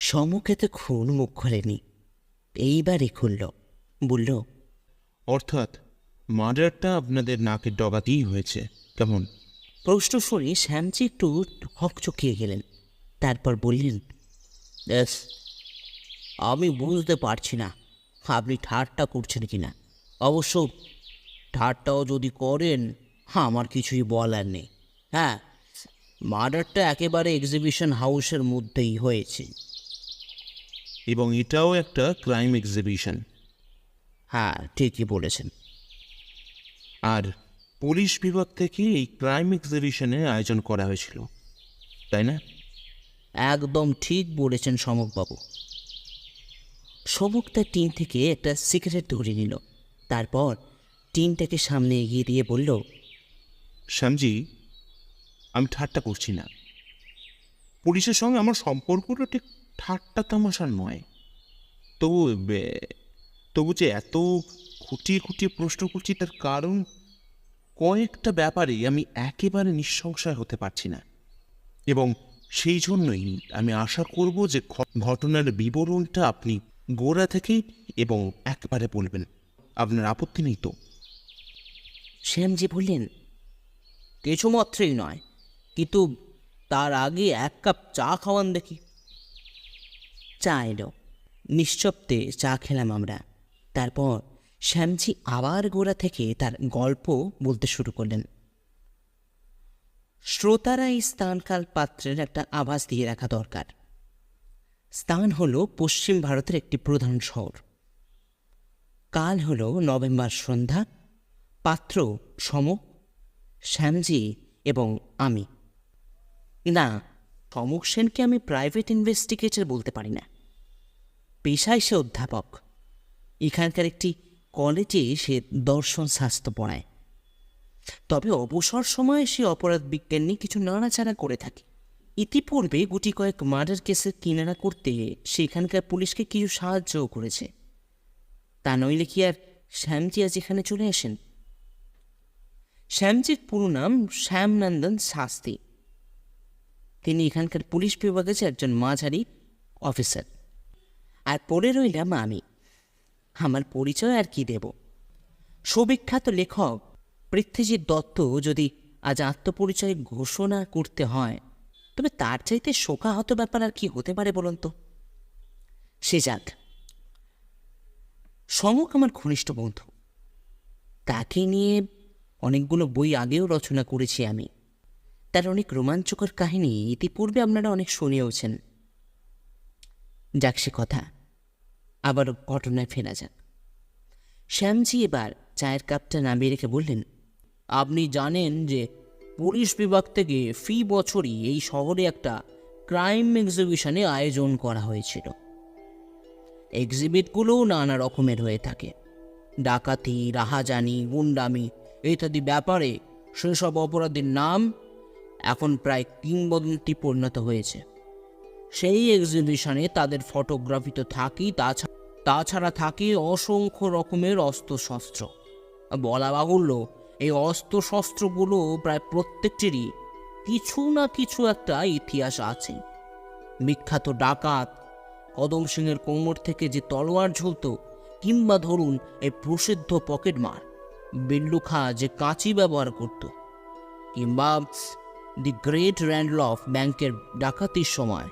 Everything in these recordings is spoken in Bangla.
সম্মুখেতে খুন মুখ খোলেনি। এইবারই খুলল। বলল অর্থাৎ মার্ডারটা আপনাদের নাকের ডগাতেই হয়েছে। কেমন? প্রশ্ন শুনে শ্যামজি একটু হকচকিয়ে গেলেন। তারপর বললেন "ব্যাস, আমি বুঝতে পারছি না আপনি ঠাট্টা করছেন কি না অবশ্য ঠাট্টাও যদি করেন আমার কিছুই বলার নেই। হ্যাঁ মার্ডারটা একেবারে এক্সিবিশন হাউসের মধ্যেই হয়েছে। এবং এটাও একটা ক্রাইম এক্সিবিশন হ্যাঁ ঠিকই বলেছেন। আর পুলিশ বিভাগ থেকে এই ক্রাইম এক্সিবিশনের আয়োজন করা হয়েছিল তাই না? একদম ঠিক বলেছেন সমকবাবু। সমক তার টিন থেকে একটা সিগারেট ধরে নিল। তারপর টিনটাকে সামনে এগিয়ে দিয়ে বলল, শ্যামজি, আমি ঠাট্টা করছি না। পুলিশের সঙ্গে আমার সম্পর্কটা ঠিক ঠাট্টা তামাশার নয়। তবু তবু যে এত খুঁটিয়ে খুঁটিয়ে প্রশ্ন করছি তার কারণ কয়েকটা ব্যাপারে আমি একেবারে নিঃসংশয় হতে পারছি না। এবং সেই জন্যই আমি আশা করব যে ঘটনার বিবরণটা আপনি গোড়া থেকে এবং একবারে বলবেন। আপনার আপত্তি নেই তো? শ্যামজি বললেন কিছু মাত্রই নয়, কিন্তু তার আগে এক কাপ চা খাওয়ান দেখি। চা এলো নিশ্চপ্তে চা খেলাম আমরা। তারপর শ্যামজি আবার গোড়া থেকে তার গল্প বলতে শুরু করলেন। শ্রোতারা এই স্থানকাল পাত্রের একটা আভাস দিয়ে রাখা দরকার। স্থান হলো পশ্চিম ভারতের একটি প্রধান শহর। কাল হল নভেম্বর সন্ধ্যা। পাত্র সম, শ্যামজি এবং আমি। না সমক সেনকে আমি প্রাইভেট ইনভেস্টিগেটর বলতে পারি না। পেশায় সে অধ্যাপক। এখানকার একটি কলেজে সে দর্শন শাস্ত্র পড়ায়। তবে অবসর সময়ে সে অপরাধ বিজ্ঞান নিয়ে কিছু নাড়াচাড়া করে থাকে। ইতিপূর্বে গুটি কয়েক মার্ডার কেসের কিনারা করতে সেখানকার পুলিশকে কিছু সাহায্যও করেছে। তা নইলে কি আর শ্যামজি আজ এখানে চলে আসেন। শ্যামজির পুরো নাম শ্যামনন্দন শাস্তি তিনি এখানকার পুলিশ বিভাগের একজন মাঝারি অফিসার। আর পড়ে রইলাম আমি। আমার পরিচয় আর কি দেব? সুবিখ্যাত লেখক পৃথ্বীজিৎ দত্ত যদি আজ আত্মপরিচয় ঘোষণা করতে হয়, তবে তার চাইতে শোকাহত ব্যাপার আর কি হতে পারে বলুন তো? সে যাক। সমক আমার ঘনিষ্ঠ বন্ধু। তাকে নিয়ে অনেকগুলো বই আগেও রচনা করেছি আমি। তার অনেক রোমাঞ্চকর কাহিনী ইতিপূর্বে আপনারা অনেক শুনিয়েওছেন। যাক সে কথা, আবার ঘটনায় ফেরা যাক। শ্যামজি এবার চায়ের কাপটা নামিয়ে রেখে বললেন, আপনি জানেন যে পুলিশ বিভাগ থেকে ফি বছরই এই শহরে একটা ক্রাইম এক্সিবিশনে আয়োজন করা হয়েছিল। এক্সিবিটগুলোও নানা রকমের হয়ে থাকে। ডাকাতি, রাহাজানি, গুন্ডামি ইত্যাদি ব্যাপারে সেসব অপরাধীর নাম এখন প্রায় কিংবদন্তি পরিণত হয়েছে। সেই এক্সিবিশনে তাদের ফটোগ্রাফি তো থাকি তাছাড়া তাছাড়া থাকে অসংখ্য রকমের অস্ত্রশস্ত্র। বলা বাহুল্য, এই অস্ত্রশস্ত্রগুলো প্রায় প্রত্যেকটিরই কিছু না কিছু একটা ইতিহাস আছে। বিখ্যাত ডাকাত কদম সিংয়ের কোমর থেকে যে তলোয়ার ঝুলত, কিংবা ধরুন এই প্রসিদ্ধ পকেটমার বিল্লু খা যে কাঁচি ব্যবহার করত, কিংবা দি গ্রেট র্যান্ডলফ ব্যাংকের ডাকাতির সময়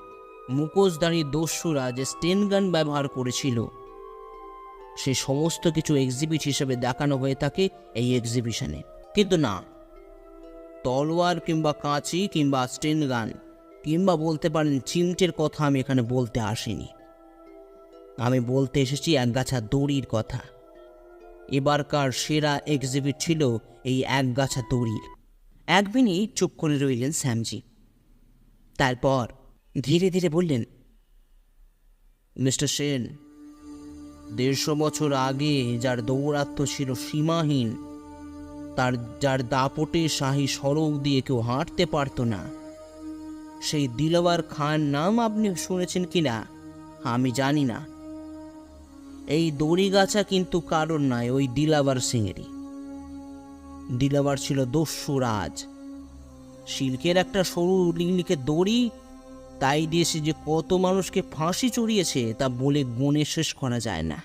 মুখোশধারী দস্যুরা যে স্টেন গান ব্যবহার করেছিল, সে সমস্ত কিছু এক্সিবিট হিসেবে দেখানো হয়ে থাকে এই এক্সিবিশনে কিন্তু না, তলোয়ার কিংবা কাঁচি কিংবা স্টেন গান কিংবা বলতে পারেন চিমটের কথা আমি এখানে বলতে আসিনি। আমি বলতে এসেছি একগাছা দড়ির কথা। এবারকার সেরা এক্সিবিট ছিল এই একগাছা দড়ির। এক মিনিট চুপ করে রইলেন শ্যামজি। তারপর ধীরে ধীরে বললেন, মিস্টার সেন, দেড়শো বছর আগে যার দৌরাত্ম ছিল সীমাহীন, তার, যার দাপটে শাহী সড়ক দিয়ে কেউ হাঁটতে পারতো না সেই দিলওয়ার খান নাম আপনি শুনেছেন কি না আমি জানি না। এই দড়িগাছা কিন্তু কারণ নয়, ওই দিলাবার সিংয়েরই। দিলাবার ছিল দস্যু রাজ। সিল্কের একটা সরু লিকলিকে দড়ি, তাই দিয়ে সে যে কত মানুষকে ফাঁসি চড়িয়েছে, তা বলে গুণে শেষ করা যায় না।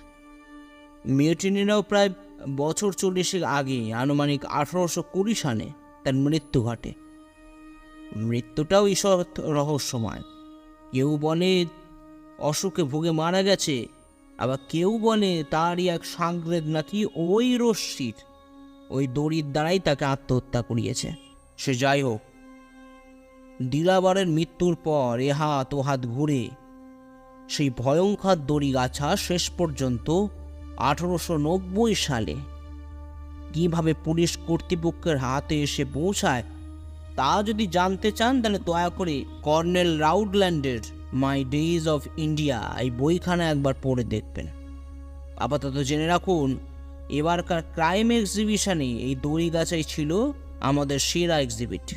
মিউটিনিরাও প্রায় বছর চল্লিশের আগে আনুমানিক আঠারোশো কুড়ি সালে তার মৃত্যু ঘটে। মৃত্যুটাও ঈশ্বর রহস্যময়। কেউ বলে অসুখে ভুগে মারা গেছে, আবার কেউ বলে তারই এক সাংগ্রেদ নাকি ওই রশ্মির, ওই দড়ির দ্বারাই তাকে আত্মহত্যা করিয়েছে। সে যাই হোক, দিলাবারের মৃত্যুর পর এ হাত ও হাত ঘুরে সেই ভয়ঙ্কর দড়ি গাছা শেষ পর্যন্ত আঠারোশো নব্বই সালে কীভাবে পুলিশ কর্তৃপক্ষের হাতে এসে পৌঁছায় তা যদি জানতে চান তাহলে দয়া করে কর্নেল রাউডল্যান্ডের মাই ডেইজ অফ ইন্ডিয়া এই বইখানা একবার পড়ে দেখবেন। আপাতত জেনে রাখুন এবারকার ক্রাইম এক্সিবিশনে এই দড়িগাছাই ছিল আমাদের সেরা এক্সিবিট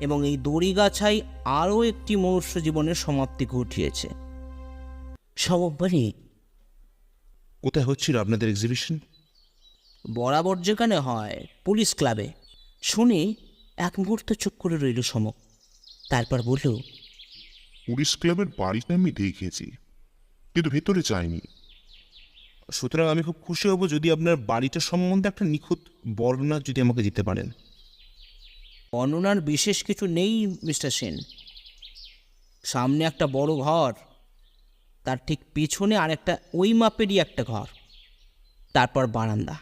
এবং এই দড়িগাছাই আরও একটি মনুষ্য জীবনের সমাপ্তি ঘটিয়েছে। সমব্বারই কোথায় হচ্ছিল আপনাদের এক্সিবিশন? বরাবর যেখানে হয় পুলিশ ক্লাবে। শুনে এক মুহূর্ত চুপ করে রইল সমক তারপর বলল পুলিশ ক্লাবের বাড়িটা আমি দেখেছি কিন্তু ভেতরে যাইনি। সুতরাং আমি খুব খুশি হব যদি আপনার বাড়িটা সম্বন্ধে একটা নিখুঁত বর্ণনা যদি আমাকে দিতে পারেন। বর্ণনার বিশেষ কিছু নেই মিস্টার সেন। সামনে একটা বড় ঘর তার ঠিক পিছনে আর একটা ওই মাপেরই একটা ঘর তারপর বারান্দা।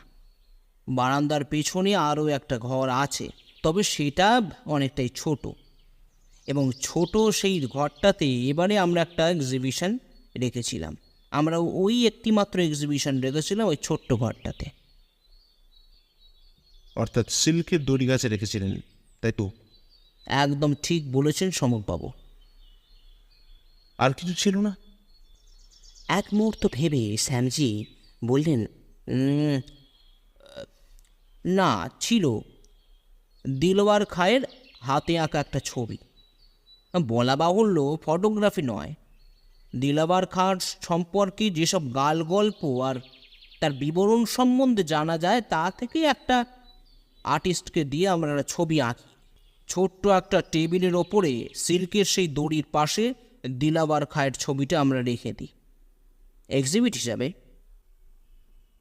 বারান্দার পেছনে আরও একটা ঘর আছে। তবে সেটা অনেকটাই ছোট। এবং ছোট সেই ঘরটাতে এবারে আমরা একটা এক্সিবিশন রেখেছিলাম। আমরা ওই একটি মাত্র এক্সিবিশন রেখেছিলাম ওই ছোট্ট ঘরটাতে। অর্থাৎ সিল্কের দড়ি গাছে রেখেছিলেন তাই তো? একদম ঠিক বলেছেন সমকবাবু আর কিছু ছিল না? এক মুহূর্ত ভেবে শ্যামজি বললেন না ছিল। দিলওয়ার খায়ের হাতে আঁকা একটা ছবি। বলা বাহুল্য ফটোগ্রাফি নয়। দিলাবার খাঁর সম্পর্কে যেসব গাল গল্প আর তার বিবরণ সম্বন্ধে জানা যায় তা থেকে একটা আর্টিস্টকে দিয়ে আমরা একটা ছবি আঁকি। ছোট্ট একটা টেবিলের ওপরে সিল্কের সেই দড়ির পাশে দিলাবার খায়ের ছবিটা আমরা রেখে দিই। এক্সিবিট হিসাবে।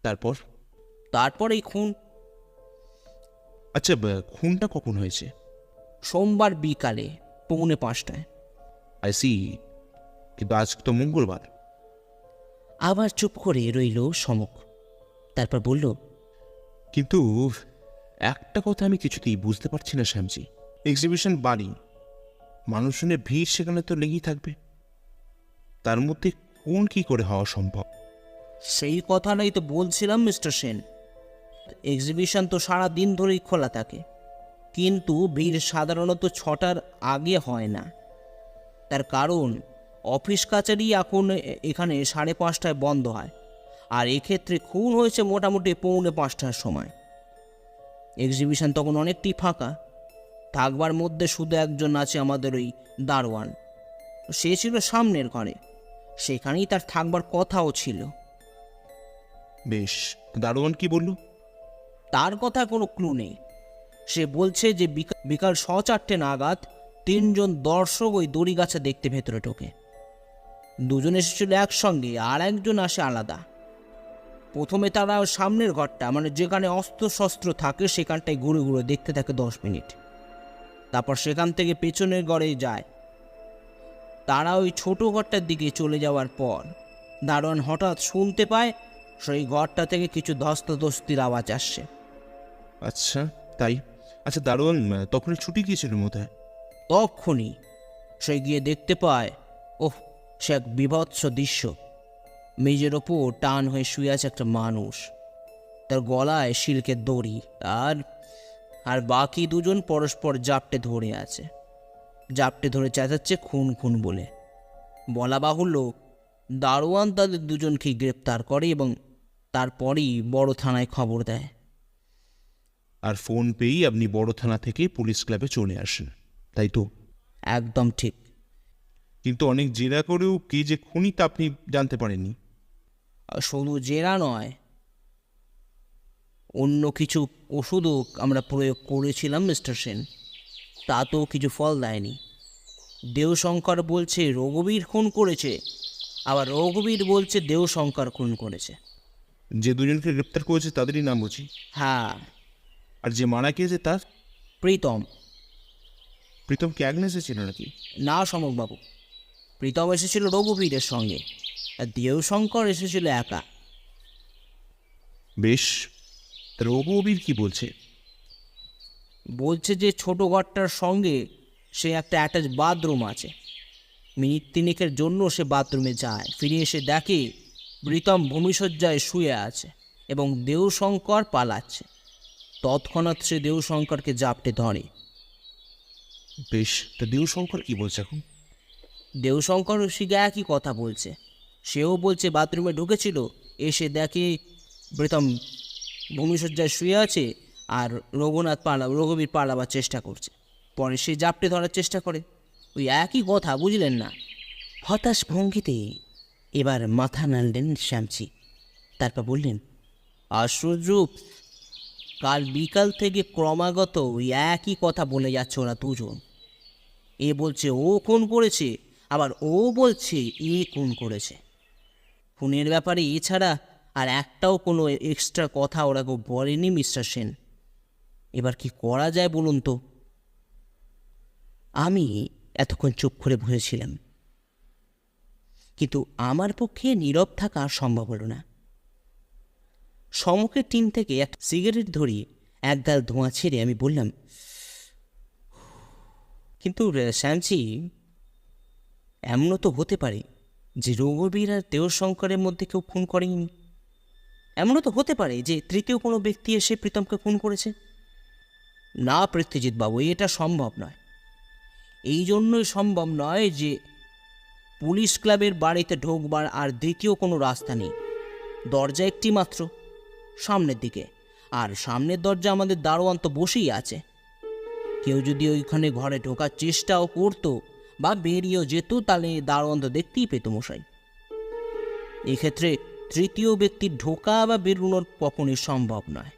তারপর? তারপর এই খুন আচ্ছা খুনটা কখন হয়েছে? সোমবার বিকালে পৌনে পাঁচটায়। আই সি কিন্তু আজ তো মঙ্গলবার। আবার চুপ করে রইল সমক। তারপর বলল কিন্তু একটা কথা আমি কিছুতেই বুঝতে পারছি না শ্যামজি। এক্সিবিশন বাড়ি। মানুষজনের ভিড় সেখানে তো লেগেই থাকবে। তার মধ্যে কোন কি করে হওয়া সম্ভব? সেই কথাটাই তো বলছিলাম মিস্টার সেন। এক্সিবিশন তো সারা দিন ধরেই খোলা থাকে। কিন্তু ভিড় সাধারণত ছটার আগে হয় না। তার কারণ, অফিস কাচারি এখন এখানে সাড়ে পাঁচটায় বন্ধ হয়। আর এক্ষেত্রে খুন হয়েছে মোটামুটি পৌনে পাঁচটার সময়। এক্সিবিশন তখন অনেকটি ফাঁকা। থাকবার মধ্যে শুধু একজন আছে আমাদের ওই দারোয়ান। সে ছিল সামনের ঘরে। সেখানেই তার থাকবার কথাও ছিল। বেশ, দারোয়ান কি বলল? তার কথা কোনো ক্লু নেই। সে বলছে যে বিকাল স চারটে নাগাদ তিনজন দর্শক ওই দড়ি গাছে দেখতে ভেতরে ঢোকে। দুজন এসেছিল একসঙ্গে, আর একজন আসে আলাদা। প্রথমে তারা সামনের ঘরটা মানে যেখানে অস্ত্র শস্ত্র থাকে, সেখানটায় ঘুরে ঘুরে দেখতে থাকে দশ মিনিট। তারপর সেখান থেকে পেছনের ঘরে যায়। তারা ওই ছোট ঘরটার দিকে চলে যাওয়ার পর, দারোয়ান হঠাৎ শুনতে পায়, সেই ঘরটা থেকে কিছু ধস্তাধস্তির আওয়াজ আসছে। আচ্ছা তাই? আচ্ছা দারোয়ান আহ, তখন ছুটি গিয়েছিল বোধহয় তখনই সে গিয়ে দেখতে পায় ওহ সে এক বিভৎস দৃশ্য। মেজের ওপর টান হয়ে শুয়ে আছে একটা মানুষ। তার গলায় সিল্কের দড়ি আর আর বাকি দুজন পরস্পর জাপটে ধরে আছে। জাপটে ধরে চেঁচাচ্ছে খুন খুন বলে। বলা বাহুল্য দারোয়ান তাদের দুজনকে গ্রেপ্তার করে এবং তারপরই বড় থানায় খবর দেয়। আর ফোন পেয়েই আপনি বড় থানা থেকে পুলিশ ক্লাবে চলে আসেন তাই তো? একদম ঠিক। কিন্তু অনেক জেরা করেও কে যে খুনি তা আপনি জানতে পারেননি। শুধু জেরা নয় অন্য কিছু ওষুধও আমরা প্রয়োগ করেছিলাম মিস্টার সেন। তাতেও কিছু ফল দেয়নি। দেওশঙ্কর বলছে রঘুবীর খুন করেছে। আবার রঘুবীর বলছে দেওশঙ্কর খুন করেছে। যে দুজনকে গ্রেপ্তার করেছে তাদেরই নাম বুঝি হ্যাঁ। আর যে মারা গিয়েছে তার প্রীতম। প্রীতম কি অ্যাগনেসে ছিল নাকি? না সমকবাবু প্রীতম এসেছিল রঘুবীরের সঙ্গে আর দেওশঙ্কর এসেছিল একা। বেশ রঘুবীর কি বলছে? বলছে যে ছোট ঘরটার সঙ্গে সে একটা অ্যাটাচ বাথরুম আছে। মিনিট তিনেকের জন্য সে বাথরুমে যায়। ফিরে এসে দেখে প্রীতম ভূমিশয্যায় শুয়ে আছে এবং দেওশঙ্কর পালাচ্ছে। তৎক্ষণাৎ সে দেওশঙ্করকে জাপটে ধরে। বেশ তা দেওশঙ্কর কি বলছে এখন? দেওশঙ্কর শিখে একই কথা বলছে। সেও বলছে বাথরুমে ঢুকেছিল এসে দেখে প্রীতম ভূমিশয্যায় শুয়ে আছে আর রঘুনাথ পালা রঘুবীর পালাবার চেষ্টা করছে। পরে সে জাপটে ধরার চেষ্টা করে। ওই একই কথা বুঝলেন না? হতাশ ভঙ্গিতে এবার মাথা নাড়লেন শ্যামচি। তারপর বললেন আশ্চর্য কাল বিকাল থেকে ক্রমাগত ওই একই কথা বলে যাচ্ছে ওরা দুজন। এ বলছে, ও খুন করেছে। আবার ও বলছে, এ খুন করেছে। খুনের ব্যাপারে এছাড়া আর একটাও কোনো এক্সট্রা কথা ওরা কেউ বলেনি মিস্টার সেন। এবার কি করা যায় বলুন তো? আমি এতক্ষণ চুপ করে বসেছিলাম। কিন্তু আমার পক্ষে নীরব থাকা সম্ভব হলো না। সমুখের টিন থেকে এক সিগারেট ধরিয়ে এক গাল ধোঁয়া ছেড়ে আমি বললাম, কিন্তু শ্যামজি, এমনও তো হতে পারে যে রঘুবীর আর দেওশঙ্করের মধ্যে কেউ খুন করেনি। এমনও তো হতে পারে যে তৃতীয় কোনো ব্যক্তি এসে প্রীতমকে খুন করেছে। না পৃথ্বীজিৎ বাবু, এটা সম্ভব নয়। এই জন্যই সম্ভব নয় যে পুলিশ ক্লাবের বাড়িতে ঢোকবার আর দ্বিতীয় কোনো রাস্তা নেই। দরজা একটি মাত্র। সামনের দিকে। আর সামনের দরজা আমাদের দারোয়ান তো বসেই আছে। কেউ যদি ওইখানে ঘরে ঢোকার চেষ্টাও করতো বা বেরিয়েও যেত, তাহলে দারোয়ান তো দেখতেই পেত মশাই। এক্ষেত্রে তৃতীয় ব্যক্তির ঢোকা বা বেরোনোর কখনই সম্ভব নয়।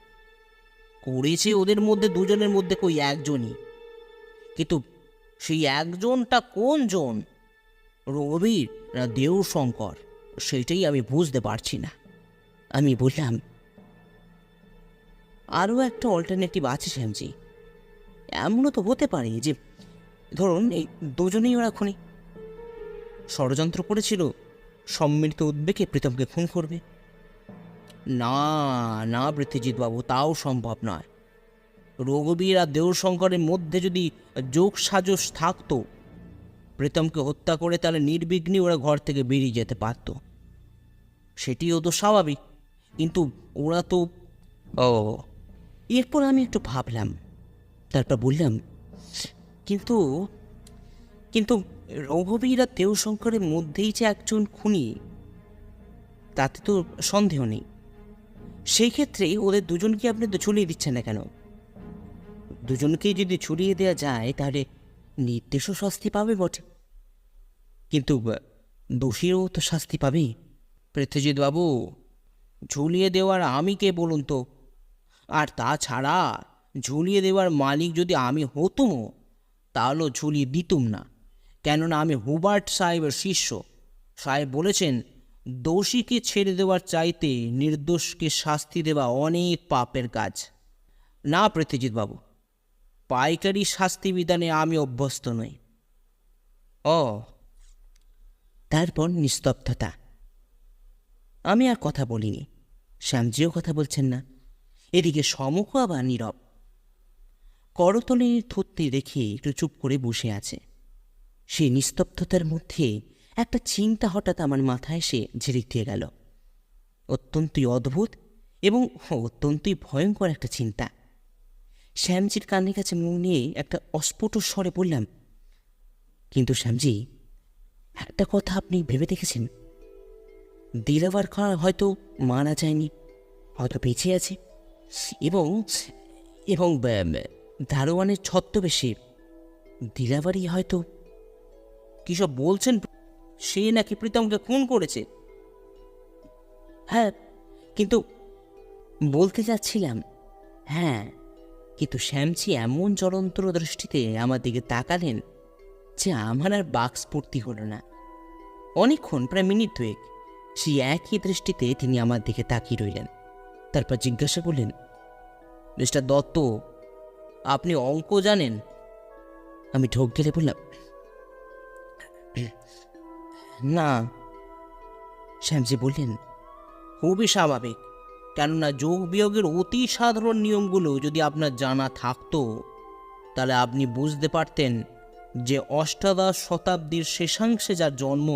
করেছে ওদের মধ্যে দুজনের মধ্যে কই একজনই। কিন্তু সেই একজনটা কোন জন রবির না দেওশঙ্কর সেটাই আমি বুঝতে পারছি না। আমি বললাম আরও একটা অল্টারনেটিভ আছে, শ্যামজি। এমনও তো হতে পারে যে, ধরুন এই দুজনেই ওরা খুনি। ষড়যন্ত্র করেছিল, সম্মিলিত উদ্বেগে প্রীতমকে খুন করবে। না না বাবু তাও সম্ভব নয়। রঘুবীর আর দেওশঙ্করের মধ্যে যদি যোগ সাজস থাকতো, প্রীতমকে হত্যা করে তাহলে নির্বিঘ্নে ওরা ঘর থেকে বেরিয়ে যেতে পারত। সেটিও তো স্বাভাবিক, কিন্তু ওরা তো, ও এরপর আমি একটু ভাবলাম, তারপর বললাম, কিন্তু কিন্তু রঘুবীর আর দেওশঙ্করের মধ্যেই যে একজন খুনি, তাতে তো সন্দেহ নেই। সেই ক্ষেত্রে ওদের দুজনকে আপনি তো ছড়িয়ে দিচ্ছেন না কেন? দুজনকেই যদি ছড়িয়ে দেওয়া যায়, তাহলে নির্দেশও শাস্তি পাবে বটে। কিন্তু, দোষীরও তো শাস্তি পাবে পৃথ্বজিৎ বাবু ঝুলিয়ে দেওয়ার আমি কে বলুন তো? আর তাছাড়া ঝুলিয়ে দেওয়ার মালিক যদি আমি হতুম তাহলেও ঝুলিয়ে দিতুম না। কেননা আমি হুবার্ট সাহেবের শিষ্য। সাহেব বলেছেন, দোষীকে ছেড়ে দেওয়ার চাইতে নির্দোষকে শাস্তি দেওয়া অনেক পাপের কাজ। না পৃথ্বজিৎ বাবু পাইকারি শাস্তি বিধানে আমি অভ্যস্ত নই। ও, তারপর নিস্তব্ধতা। আমি আর কথা বলিনি। শ্যামজিও কথা বলছেন না। এদিকে সমুখ আবার নীরব। করতলে থুতনি রেখে একটু চুপ করে বসে আছে। সেই নিস্তব্ধতার মধ্যে একটা চিন্তা হঠাৎ আমার মাথায় এসে ঝিরিক দিয়ে গেল। অত্যন্তই অদ্ভুত এবং অত্যন্তই ভয়ঙ্কর একটা চিন্তা। শ্যামজির কানের কাছে মুখ নিয়ে একটা অস্ফুট স্বরে বললাম, কিন্তু শ্যামজি, একটা কথা আপনি ভেবে দেখেছেন? দিলাবার খাওয়া হয়তো মারা যায়নি, হয়তো বেঁচে আছে। এবং এবং দারোয়ানের ছদ্মবেশে দিলাবারি হয়তো কী সব বলছেন? সে নাকি প্রীতমকে খুন করেছে। হ্যাঁ কিন্তু বলতে যাচ্ছিলাম। হ্যাঁ কিন্তু শ্যামচি এমন চলন্তর দৃষ্টিতে আমার দিকে তাকালেন যে আমার আর বাক্সপূর্তি হলো না। অনেকক্ষণ, প্রায় মিনিট দুয়েক, সেই একই দৃষ্টিতে তিনি আমার দিকে তাকিয়ে রইলেন। তারপর জিজ্ঞাসা করলেন মিস্টার দত্ত, আপনি অঙ্ক জানেন? আমি ঢোক গেলে বললাম, না, শ্যামজি বললেন, খুবই স্বাভাবিক, কেননা যোগ বিয়োগের অতি সাধারণ নিয়মগুলো যদি আপনার জানা থাকতো, তাহলে আপনি বুঝতে পারতেন যে অষ্টাদশ শতাব্দীর শেষাংশে যার জন্ম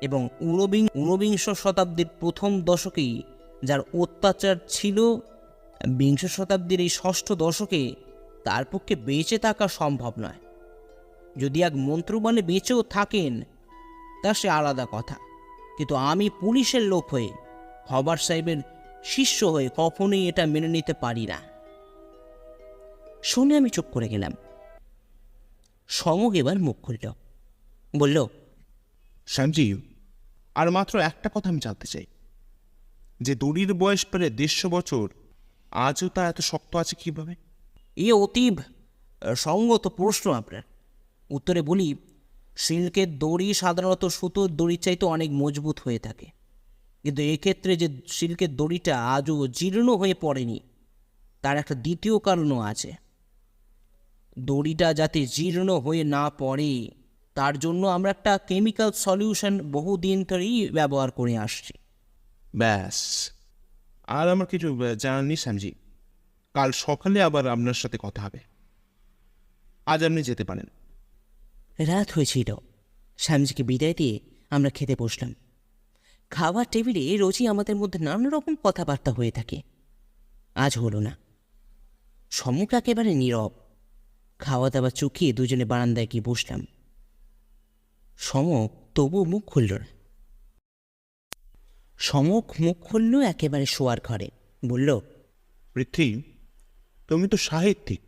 এবং ঊনবিং ঊনবিংশ শতাব্দীর প্রথম দশকেই যার অত্যাচার ছিল বিংশ শতাব্দীর এই ষষ্ঠ দশকে তার পক্ষে বেঁচে থাকা সম্ভব নয়। যদি এক মন্ত্রবলে বেঁচেও থাকেন, তা সে আলাদা কথা। কিন্তু আমি পুলিশের লোক হয়ে, হবার সাহেবের শিষ্য হয়ে কখনোই এটা মেনে নিতে পারি না। শুনে আমি চুপ করে গেলাম। সমক এবার মুখ খুলল। বলল শ্যামজি আর মাত্র একটা কথা আমি জানতে চাই। যে দড়ির বয়স প্রায় দেড়শো বছর আজও তা এত শক্ত আছে কীভাবে? এ অতীব সঙ্গত প্রশ্ন আপনার। উত্তরে বলি সিল্কের দড়ি সাধারণত সুতোর দড়ির চাইতে অনেক মজবুত হয়ে থাকে। কিন্তু এক্ষেত্রে যে সিল্কের দড়িটা আজও জীর্ণ হয়ে পড়েনি তার একটা দ্বিতীয় কারণও আছে। দড়িটা যাতে জীর্ণ হয়ে না পড়ে তার জন্য আমরা একটা কেমিক্যাল সলিউশন বহুদিন ধরেই ব্যবহার করে আসছি। ব্যাস। আর আমার কিছু জানার নেই, শ্যামজি। কাল সকালে আবার আপনার সাথে কথা হবে। আজ আপনি যেতে পারেন। রাত হয়েছিল। শ্যামজিকে বিদায় দিয়ে আমরা খেতে বসলাম। খাবার টেবিলে রোজই আমাদের মধ্যে নানা রকম কথাবার্তা হয়ে থাকে। আজ হলো না। সমুখ একেবারে নীরব। খাওয়া দাওয়া চুকিয়ে দুজনে বারান্দায় গিয়ে বসলাম। সমক তবু মুখ খুলল না। সমক মুখ খুলল একেবারে শোয়ার ঘরে। বলল পৃথ্বী তুমি তো সাহিত্যিক।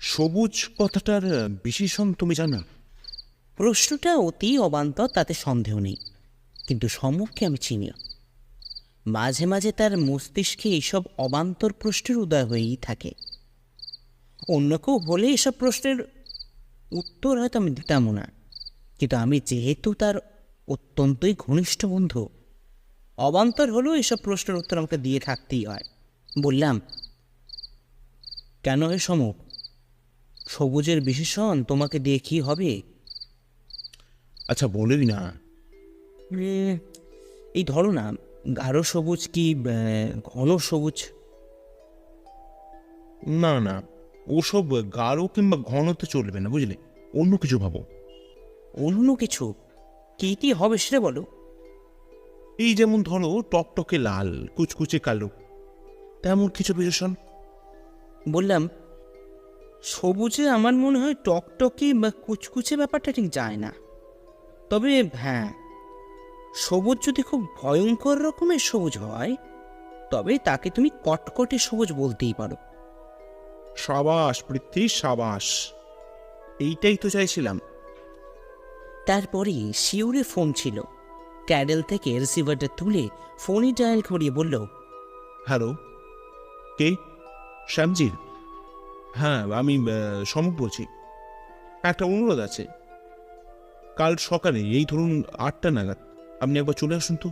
সবুজ কথাটার বিশেষণ তুমি জানো? প্রশ্নটা অতি অবান্তর তাতে সন্দেহ নেই। কিন্তু সম্মুখকে আমি চিনি মাঝে মাঝে তার মস্তিষ্কে এইসব অবান্তর প্রশ্নের উদয় হয়েই থাকে। অন্য কেউ হলে এসব প্রশ্নের উত্তর হয়তো আমি দিতামও না। কিন্তু আমি যেহেতু তার অত্যন্তই ঘনিষ্ঠ বন্ধু। অবান্তর হলেও এসব প্রশ্নের উত্তর আমাকে দিয়ে থাকতেই হয়। বললাম কেন হে সমক সবুজের বিশেষণ তোমাকে দিয়ে কি হবে? আচ্ছা বলেই না। এই ধরো না গাঢ় সবুজ কি ঘন সবুজ? না না ওসব গাঢ় কিংবা ঘনতে চলবে না বুঝলে? অন্য কিছু ভাবো। অন্য কিছু? কি কি হবে সেটা বলো। এই যেমন ধরো টকটকে লাল কুচকুচে কালো তেমন কিছু বিশেষণ। বললাম সবুজে আমার মনে হয় টকটকে বা কুচকুচে ব্যাপারটা ঠিক যায় না। তবে হ্যাঁ সবুজ যদি খুব ভয়ঙ্কর রকমের সবুজ হয় তবে তাকে তুমি কটকটে সবুজ বলতেই পারো। সাবাস পৃথ্বী সাবাস। এইটাই তো চাইছিলাম। তারপরেই শিউরে ফোন ছিল। ক্যাডেল থেকে রিসিভারটা তুলে ফোনে ডায়াল করিয়ে বলল হ্যালো কে? শ্যামজির হ্যাঁ আমি সমক বলছি। একটা অনুরোধ আছে। কাল সকালে এই ধরুন আটটা নাগাদ আপনি একবার চলে আসুন তো।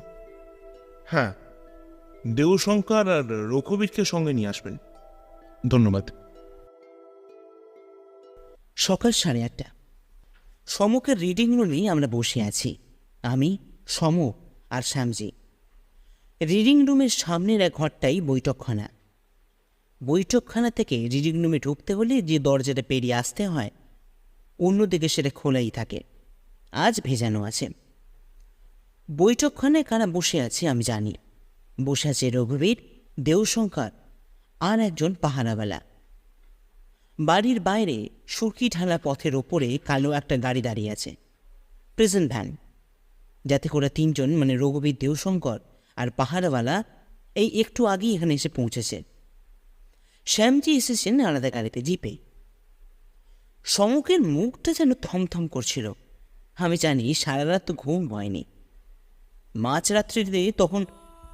হ্যাঁ দেওশঙ্কর আর রঘুবীরকে সঙ্গে নিয়ে আসবেন। ধন্যবাদ। সকাল সাড়ে আটটা। সমকের রিডিং রুমেই আমরা বসে আছি। আমি, সম আর শ্যামজি। রিডিং রুমের সামনের এক ঘরটাই বৈঠকখানা। বৈঠকখানা থেকে রিডিং রুমে ঢুকতে হলে যে দরজাটা পেরিয়ে আসতে হয়, অন্যদিকে সেটা খোলাই থাকে। আজ ভেজানো আছে। বৈঠকখানায় কারা বসে আছে আমি জানি। বসে আছে রঘুবীর, দেওশঙ্কর আর একজন পাহারাওয়ালা। বাড়ির বাইরে সুরকি ঢালা পথের ওপরে কালো একটা গাড়ি দাঁড়িয়ে আছে। প্রেজেন্ট ভ্যান যাতে করে তিনজন মানে রঘুবীর দেওশঙ্কর আর পাহাড়ওয়ালা এই একটু আগেই এখানে এসে পৌঁছেছে। শ্যামজি এসেছেন আলাদা গাড়িতে, জিপে। সমকের মুখটা যেন থমথম করছিল। আমি জানি সারা রাত তো ঘুম হয়নি। মাঝরাত্রিতে তখন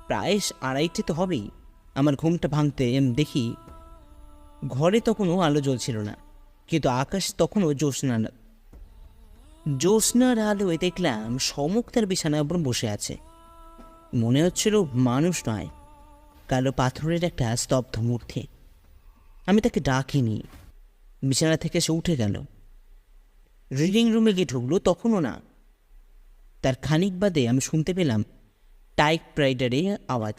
প্রায় আড়াইটে তো হবেই। আমার ঘুমটা ভাঙতে দেখি ঘরে তখনও আলো জ্বলছিল না, কিন্তু আকাশ তখনও জ্যোৎস্না জ্যোৎস্নার আলোয় দেখলাম সমুখ তার বিছানার উপর বসে আছে। মনে হচ্ছিল মানুষ নয়, কালো পাথরের একটা স্তব্ধ মূর্তি। আমি তাকে ডাকিনি। বিছানা থেকে সে উঠে গেল। রিডিং রুমে গিয়ে ঢুকলো, তখনও না। তার খানিক বাদে আমি শুনতে পেলাম টাইপ রাইডারে আওয়াজ।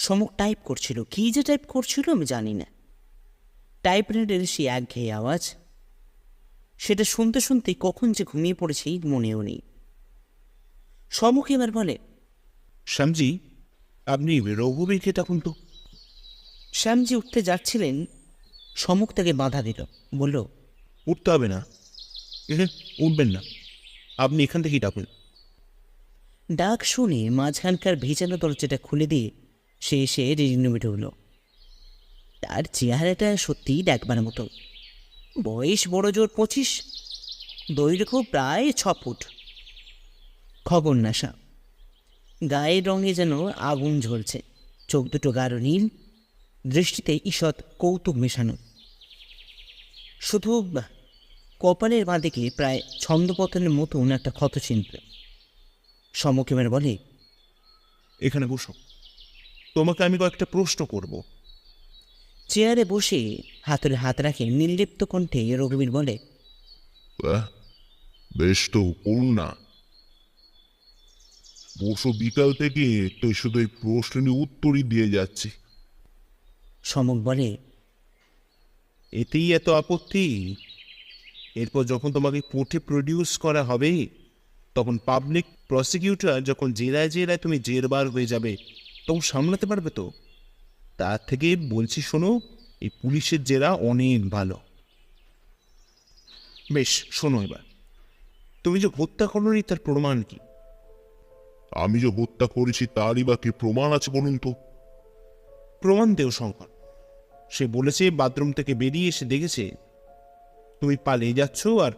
সমক টাইপ করছিল। কী যে টাইপ করছিল আমি জানি না। টাইপ রাইডারের সেই একঘেয়ে আওয়াজ সেটা শুনতে শুনতে কখন যে ঘুমিয়ে পড়েছি মনেও নেই। সমক এবার বলে শ্যামজি আপনি রঘুবীরকে তখন তো শ্যামজি উঠতে যাচ্ছিলেন সমক তাকে বাধা দিল বলল উঠতে হবে না। উঠবেন না। আপনি এখান থেকেই ডাকুন। ডাক শুনে মাঝখানকার ভেজানো দরজাটা খুলে দিয়ে সে এসে রিডিং রুমে ঢুকল। তার চেহারাটা সত্যিই দেখবার মতো। বয়স বড় জোর পঁচিশ, দৈর্ঘ্য প্রায় ছ ফুট। খবর নাশা গায়ের রঙে যেন আগুন ঝরছে। চোখ দুটো গাঢ় নীল। দৃষ্টিতে ঈষৎ কৌতুক মেশানো। শুধু কপালের বাঁদিকে প্রায় ছন্দপতনের মতন একটা ক্ষত ক্ষতচিহ্ন সমকিমের বলে, এখানে বসো। তোমাকে আমি কয়েকটা প্রশ্ন করব। চেয়ারে বসে হাতের হাত রাখে নির্লিপ্ত কণ্ঠে রঘুবীর বলে বাহ, বেশ তো করুন না বসো বিকাল থেকে তো শুধু এই প্রশ্নের উত্তরই দিয়ে যাচ্ছে। সমক বলে এতেই এত আপত্তি? এরপর যখন তোমাকে কোর্টে প্রডিউস করা হবে তখন পাবলিক প্রসিকিউটর যখন জেলায় জেলায় তুমি জেরবার হয়ে যাবে। তখন সামলাতে পারবে তো? তার থেকে বলছি শোনো এই পুলিশের জেরা অনেক ভালো। বেশ শোনো এবার। তুমি যে হত্যা করনি তার প্রমাণ কি? আমি যে হত্যা করেছি তারই বা কি প্রমাণ আছে বলুন তো? প্রমাণ দেও শঙ্কর। সে বলেছে বাথরুম থেকে বেরিয়ে এসে দেখেছে তুমি পালিয়ে যাচ্ছ আর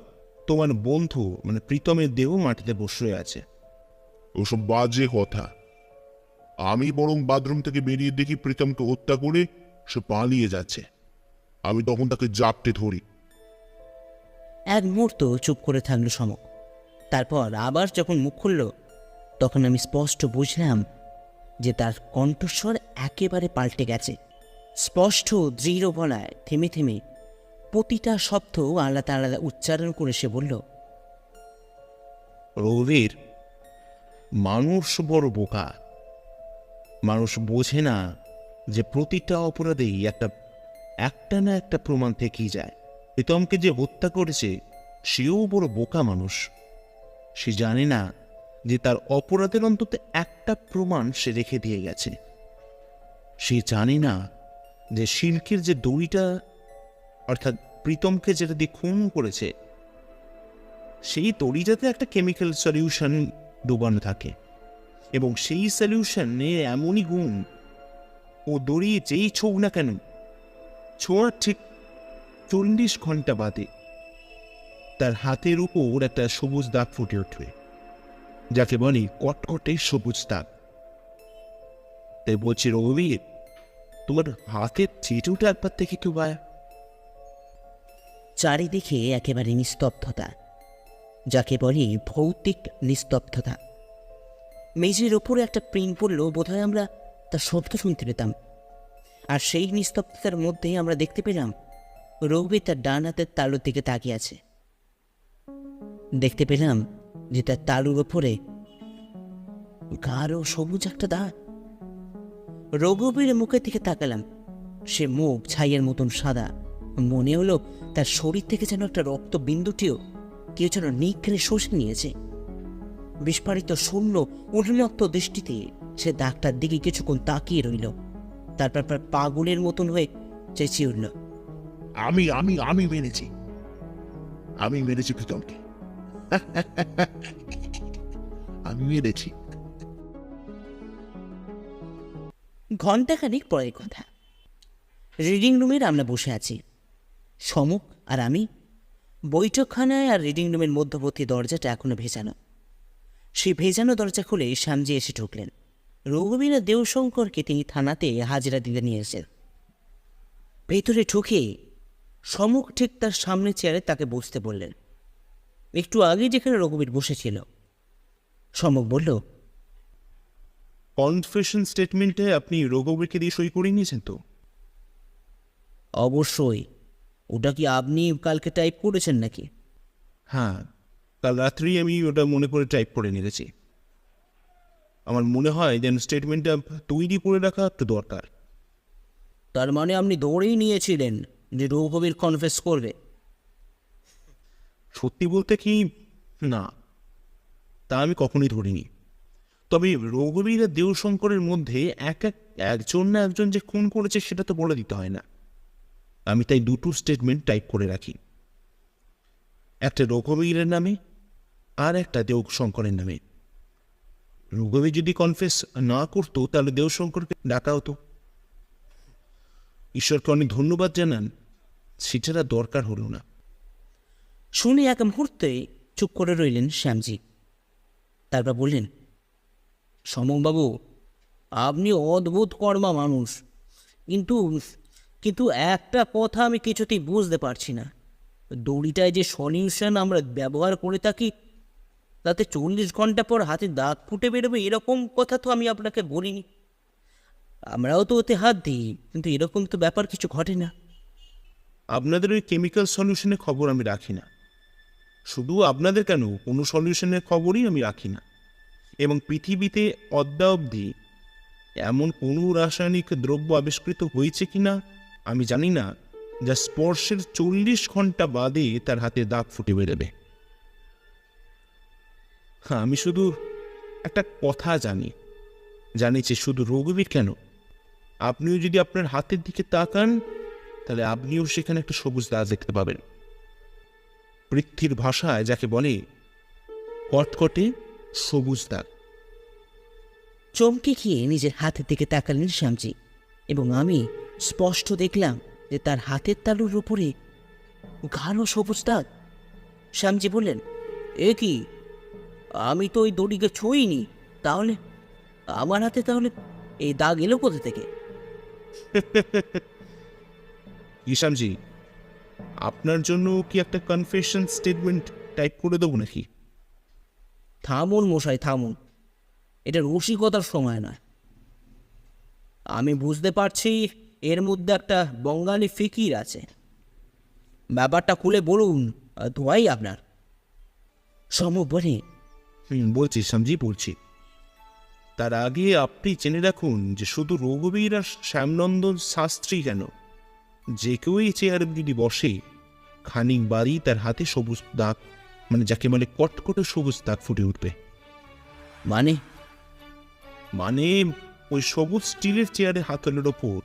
তোমার বন্ধু মানে প্রীতমের দেহ মাটিতে বসে আছে। ওসব বাজে কথা। আমি বরং বাথরুম থেকে বেরিয়ে দেখি প্রীতমকে হত্যা করে সে পালিয়ে যাচ্ছে। আমি তখন তাকে জাপটে ধরি। এক মুহূর্ত চুপ করে থাকল সমক তারপর আবার যখন মুখ খুলল, তখন আমি স্পষ্ট বুঝলাম যে তার কণ্ঠস্বর একেবারে পাল্টে গেছে। স্পষ্ট, দৃঢ় বলায় থেমে থেমে প্রতিটা শব্দ আলাদা আলাদা উচ্চারণ করে সে বলল রবির মানুষ বড় বোকা। মানুষ বোঝে না যে প্রতিটা অপরাধেই একটা একটা না একটা প্রমাণ থেকেই যায়। প্রীতমকে যে হত্যা করেছে, সেও বড় বোকা মানুষ। সে জানে না যে তার অপরাধের অন্তত একটা প্রমাণ সে রেখে দিয়ে গেছে। সে জানে না যে শিল্কের যে দড়িটা, অর্থাৎ প্রীতমকে যেটা দিয়ে খুন করেছে, সেই তরিটাতে একটা কেমিক্যাল সলিউশন ডোবানো থাকে। এবং সেই সলিউশনে এমনই গুণ। ও দড়ি যেই ছোক না কেন, ছোঁয়ার ঠিক চল্লিশ ঘণ্টা বাদে তার হাতের উপর একটা সবুজ দাগ ফুটে উঠবে যাকে বলে কটকটে সবুজ দাগ। তাই বলছি, রঘুবীর, তোমার হাতের চিটুটা একবার দেখে কেউ বায়া। চারিদিকে একেবারে নিস্তব্ধতা, যাকে বলে ভৌতিক নিস্তব্ধতা। মেঝের ওপরে একটা প্রিন্ট পড়লেও বোধহয় আমরা তার শব্দ শুনতে পেতাম। আর সেই নিস্তব্ধতার মধ্যেই আমরা দেখতে পেলাম রঘুবী তার ডান হাতের তালুর দিকে তাকিয়ে আছে। দেখতে পেলাম যে তার তালুর ওপরে গাঢ় সবুজ একটা দাগ। রঘুবীর মুখের দিকে তাকালাম। সে মুখ ছাইয়ের মতন সাদা। মনে হলো তার শরীর থেকে যেন একটা রক্ত বিন্দুটিও কেউ যেন নিগ্রে শোষে নিয়েছে। বিস্ফারিত শূন্য উন্মত্ত দৃষ্টিতে সে ডাক্তার দিকে কিছুক্ষণ তাকিয়ে রইল। তারপর প্রায় পাগলের মতন হয়ে চেঁচিয়ে উঠল আমি আমি আমি মেরেছি আমি মেরেছি প্রীতমকে। আমি মেরেছি ঘন্টাখানিক পরের কথা। রিডিং রুমের আমরা বসে আছি। সমুখ আর আমি। বৈঠকখানায় আর রিডিং রুমের মধ্যবর্তী দরজাটা এখনও ভেজানো। সেই ভেজানো দরজা খুলে শ্যামজি এসে ঢুকলেন। রঘুবীর দেওশঙ্করকে তিনি থানাতে হাজিরা দিতে নিয়েছেন ভেতরে ঢুকে সমুখ ঠিক তার সামনে চেয়ারে তাকে বসতে বললেন একটু আগে যেখানে রঘুবীর বসেছিল। সমুখ বলল কনফেশন স্টেটমেন্টে আপনি রঘুবীরকে দিয়ে সই করে নিয়েছেন তো? অবশ্যই। ওটা কি আপনি কালকে টাইপ করেছেন নাকি? হ্যাঁ কাল রাত্রেই আমি ওটা মনে করে টাইপ করে নিয়েছি। আমার মনে হয় যেন স্টেটমেন্টটা তৈরি করে রাখা একটু দরকার। তার মানে আপনি দৌড়েই নিয়েছিলেন যে রঘুবীর কনফেস করবে। সত্যি বলতে কি? না। তা আমি কখনোই ধরিনি। তবে রঘুবীর আর দেওশঙ্করের মধ্যে এক এক একজন না একজন যে খুন করেছে সেটা তো বলে দিতে হয় না। আমি তাই দুটো স্টেটমেন্ট টাইপ করে রাখি। একটা রঘুবীরের নামে আর একটা দেওশঙ্করের নামে। রঘুবীর যদি কনফেস না করতো, তাহলে দেওশঙ্করকে ডাকা হতো। ঈশ্বরকে অনেক ধন্যবাদ জানান, সেটা দরকার হলো না। শুনে এক মুহূর্তে চুপ করে রইলেন শ্যামজি। তারপর বললেন সমবাবু আপনি অদ্ভুত কর্মা মানুষ। কিন্তু কিন্তু একটা কথা আমি কিছুতেই বুঝতে পারছি না। দড়িটায় যে সলিউশন আমরা ব্যবহার করে থাকি তাতে চল্লিশ ঘণ্টা পর হাতে দাঁত ফুটে বেরোবে, এরকম কথা তো আমি আপনাকে বলিনি। আমরাও তো ওতে হাত দিই, কিন্তু এরকম তো ব্যাপার কিছু ঘটে না। আপনাদের ওই কেমিক্যাল সলিউশনের খবর আমি রাখি না। শুধু আপনাদের কেন, কোনো সলিউশনের খবরই আমি রাখি না। এবং পৃথিবীতে অদ্যা অবধি এমন কোনো রাসায়নিক দ্রব্য আবিষ্কৃত হয়েছে কি না আমি জানি না। যা স্পর্শের চল্লিশ ঘণ্টা বাদে তার হাতে দাগ ফুটে বেরোবে। আমি শুধু একটা কথা জানি। জানি যে শুধু রঘুবীর কেন? আপনিও যদি আপনার হাতের দিকে তাকান, তাহলে আপনিও সেখানে একটা সবুজ দাগ দেখতে পাবেন। পৃথ্বীর ভাষায় যাকে বলে, কটকটে সবুজ দাগ। চমকে গিয়ে নিজের হাতের দিকে তাকালেন শ্যামজি, এবং আমি স্পষ্ট দেখলাম যে তার হাতের তালুর উপরে গাঢ় সবুজ দাগ। শ্যামজি বললেন, এ কি? আমি তো ওই দড়িকে ছুঁইনি তাহলে আমার হাতে তাহলে এই দাগ এলো কোথা থেকে? ইসামজি আপনার জন্য কি একটা কনফেশন স্টেটমেন্ট টাইপ করে দেবো নাকি? থামুন মশাই থামুন। এটা রসিকতার সময় নয়। আমি বুঝতে পারছি এর মধ্যে একটা বঙ্গালী ফিকির আছে। ব্যাপারটা খুলে বলুন দোয়াই আপনার। সম বলে হুম বলছি ইসামজি বলছি। তার আগে আপনি জেনে রাখুন যে শুধু রঘুবীর আর শ্যামনন্দন শাস্ত্রী কেন? যে কেউ এই চেয়ারে যদি বসে খানিক বাড়ি তার হাতে সবুজ দাগ মানে যাকে বলে কটকটে সবুজ দাগ ফুটে উঠবে। মানে? মানে ওই সবুজ স্টিলের চেয়ারের হাতলের ওপর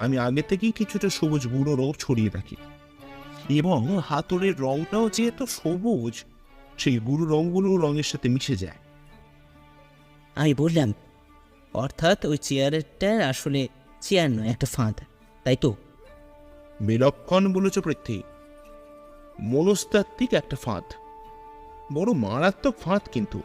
আমি আগে থেকেই কিছুটা সবুজ গুঁড়ো রং ছড়িয়ে রাখি। এবং হাতলের রংটাও যেহেতু সবুজ সেই গুরু রঙগুলো রঙের সাথে মিশে যায়। আমি বললাম অর্থাৎ ওই চেয়ারেরটা আসলে চেয়ার নয় একটা ফাঁদ। তাই তো? বিলক্ষণ বলেছ পৃথ্বী। মনস্তাত্ত্বিক একটা ফাঁদ। বড় মারাত্মক ফাঁদ কিন্তু।